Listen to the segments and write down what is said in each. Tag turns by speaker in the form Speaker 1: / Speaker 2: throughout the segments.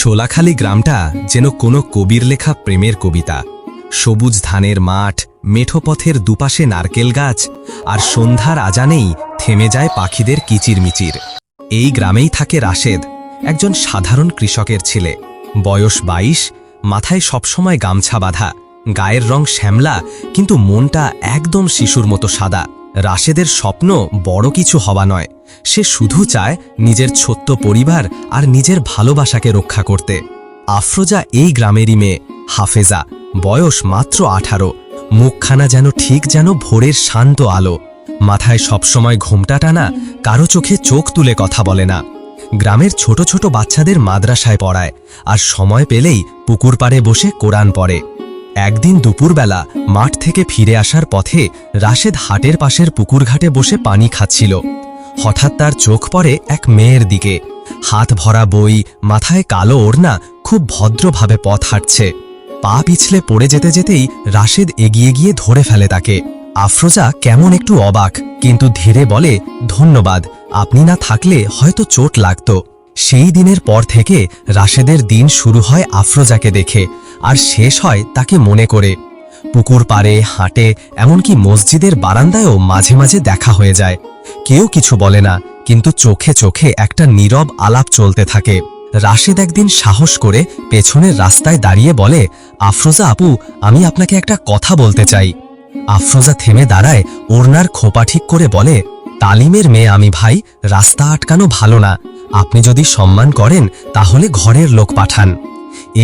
Speaker 1: শোলাখালি গ্রামটা যেন কোনো কবির লেখা প্রেমের কবিতা। সবুজ ধানের মাঠ মেঠোপথের দুপাশে নারকেল গাছ, আর সন্ধ্যার আজানেই থেমে যায় পাখিদের কিচিরমিচির। এই গ্রামেই থাকে রাশেদ, একজন সাধারণ কৃষকের ছেলে। বয়স বাইশ, মাথায় সবসময় গামছা বাঁধা, গায়ের রং শ্যামলা, কিন্তু মনটা একদম শিশুর মতো সাদা। রাশেদের স্বপ্ন বড় কিছু হওয়া নয়। সে শুধু চায় নিজের ছোট্ট পরিবার আর নিজের ভালোবাসাকে রক্ষা করতে। আফরোজা এই গ্রামেরই মেয়ে। হাফেজা, বয়স মাত্র আঠারো। মুখখানা যেন ঠিক যেন ভোরের শান্ত আলো। মাথায় সবসময় ঘোমটা টানা, কারও চোখে চোখ তুলে কথা বলে না। গ্রামের ছোট ছোট বাচ্চাদের মাদ্রাসায় পড়ায় আর সময় পেলেই পুকুর পাড়ে বসে কোরআন পড়ে। একদিন দুপুরবেলা মাঠ থেকে ফিরে আসার পথে রাশেদ হাটের পাশের পুকুরঘাটে বসে পানি খাচ্ছিল। হঠাৎ তার চোখ পড়ে এক মেয়ের দিকে। হাত ভরা বই, মাথায় কালো ওড়না, খুব ভদ্রভাবে পথ হাঁটছে। পা পিছলে পড়ে যেতে যেতেই রাশেদ এগিয়ে গিয়ে ধরে ফেলে তাকে। আফরোজা কেমন একটু অবাক, কিন্তু ধীরে বলে, ধন্যবাদ, আপনি না থাকলে হয়তো চোট লাগত। সেই দিনের পর থেকে রাশেদের দিন শুরু হয় আফরোজাকে দেখে, আর শেষ হয় তাকে মনে করে। পুকুর পাড়ে, হাটে, এমনকি মসজিদের বারান্দায়ও মাঝে মাঝে দেখা হয়ে যায়। কেউ কিছু বলে না, কিন্তু চোখে চোখে একটা নীরব আলাপ চলতে থাকে। রাশেদ একদিন সাহস করে পেছনের রাস্তায় দাঁড়িয়ে বলে, আফরোজা আপু, আমি আপনাকে একটা কথা বলতে চাই। আফরোজা থেমে দাঁড়ায়, ওড়নার খোপা ঠিক করে বলে, তালিমের মেয়ে আমি ভাই, রাস্তা আটকানো ভালো না। আপনি যদি সম্মান করেন, তাহলে ঘরের লোক পাঠান।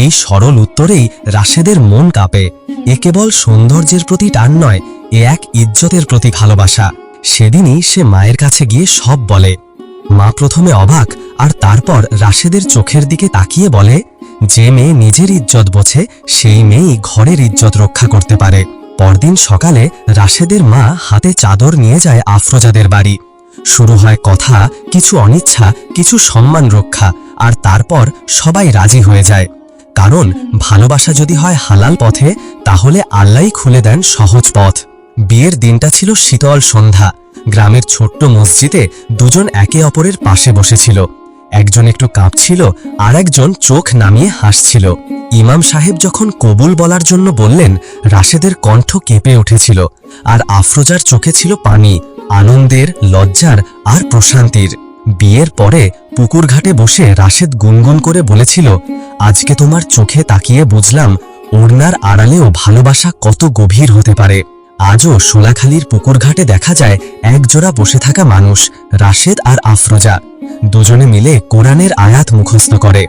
Speaker 1: এই সরল উত্তরেই রাশেদের মন কাঁপে। এ কেবল সৌন্দর্যের প্রতি টান নয়, এ এক ইজ্জতের প্রতি ভালোবাসা। সেদিনই সে মায়ের কাছে গিয়ে সব বলে। মা প্রথমে অবাক, আর তারপর রাশেদের চোখের দিকে তাকিয়ে বলে, যে মেয়ে নিজের ইজ্জত বোঝে, সেই মেয়েই ঘরের ইজ্জত রক্ষা করতে পারে। পরদিন সকালে রাশেদের মা হাতে চাদর নিয়ে যায় আফরোজাদের বাড়ি। শুরু হয় কথা, কিছু অনিচ্ছা, কিছু সম্মান রক্ষা, আর তারপর সবাই রাজি হয়ে যায়। কারণ ভালোবাসা যদি হয় হালাল পথে, তাহলে আল্লাহই খুলে দেন সহজ পথ। বিয়ের দিনটা ছিল শীতল সন্ধ্যা। গ্রামের ছোট্ট মসজিদে দুজন একে অপরের পাশে বসেছিল। একজন একটু কাঁপছিল, আর একজন চোখ নামিয়ে হাসছিল। ইমাম সাহেব যখন কবুল বলার জন্য বললেন, রাশেদের কণ্ঠ কেঁপে উঠেছিল, আর আফরোজার চোখে ছিল পানি, আনন্দের, লজ্জার, আর প্রশান্তির। বিয়ের পরে পুকুর ঘাটে বসে রাশেদ গুনগুন করে বলেছিল, আজকে তোমার চোখে তাকিয়ে বুঝলাম, ওড়নার আড়ালেও ভালোবাসা কত গভীর হতে পারে। আজও সোলাখালীর পুকুরঘাটে দেখা যায় একজোড়া বসে থাকা মানুষ, রাশেদ আর আফরোজা। দুজনে মিলে কোরআনের আয়াত মুখস্থ করে।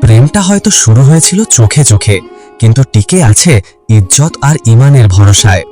Speaker 1: প্রেমটা হয়তো শুরু হয়েছিল চোখে চোখে, কিন্তু টিকে আছে ইজ্জত আর ইমানের ভরসায়।